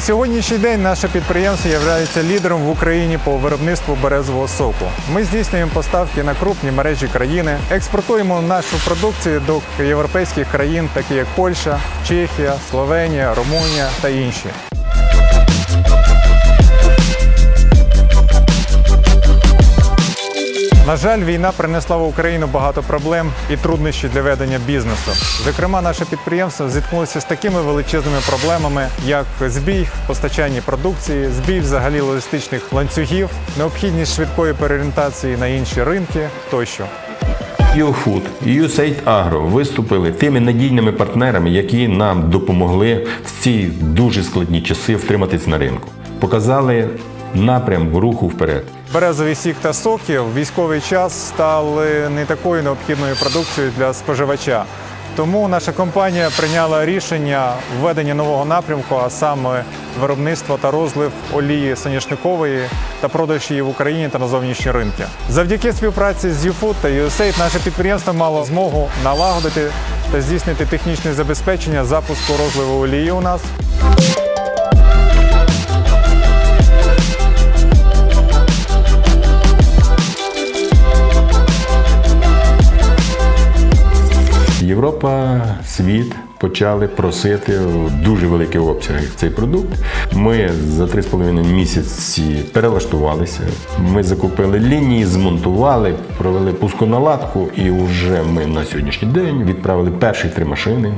сьогоднішній день наше підприємство є лідером в Україні по виробництву березового соку. Ми здійснюємо поставки на крупні мережі країни, експортуємо нашу продукцію до європейських країн, такі як Польща, Чехія, Словенія, Румунія та інші. На жаль, війна принесла в Україну багато проблем і труднощів для ведення бізнесу. Зокрема, наше підприємство зіткнулося з такими величезними проблемами, як збій в постачанні продукції, збій взагалі логістичних ланцюгів, необхідність швидкої переорієнтації на інші ринки тощо. UFood і USAID Agro виступили тими надійними партнерами, які нам допомогли в ці дуже складні часи втриматись на ринку. Показали напрям руху вперед. Березовий сік та соки в військовий час стали не такою необхідною продукцією для споживача. Тому наша компанія прийняла рішення введення нового напрямку, а саме виробництво та розлив олії соняшникової та продаж її в Україні та на зовнішні ринки. Завдяки співпраці з UFood та USAID наше підприємство мало змогу налагодити та здійснити технічне забезпечення запуску розливу олії у нас. Європа, світ почали просити дуже великі обсяги цей продукт. Ми за 3,5 місяці перелаштувалися. Ми закупили лінії, змонтували, провели пусконаладку, і вже ми на сьогоднішній день відправили перші три машини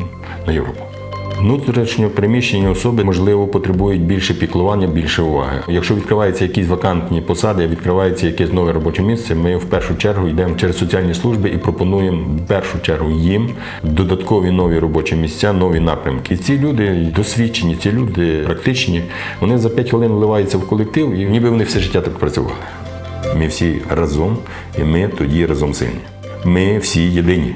на Європу. Внутрішньо приміщені особи можливо потребують більше піклування, більше уваги. Якщо відкриваються якісь вакантні посади, відкривається якесь нове робоче місце. Ми в першу чергу йдемо через соціальні служби і пропонуємо в першу чергу їм додаткові нові робочі місця, нові напрямки. І ці люди досвідчені, ці люди практичні. Вони за 5 хвилин вливаються в колектив, і ніби вони все життя так працювали. Ми всі разом, і ми тоді разом сильні. Ми всі єдині.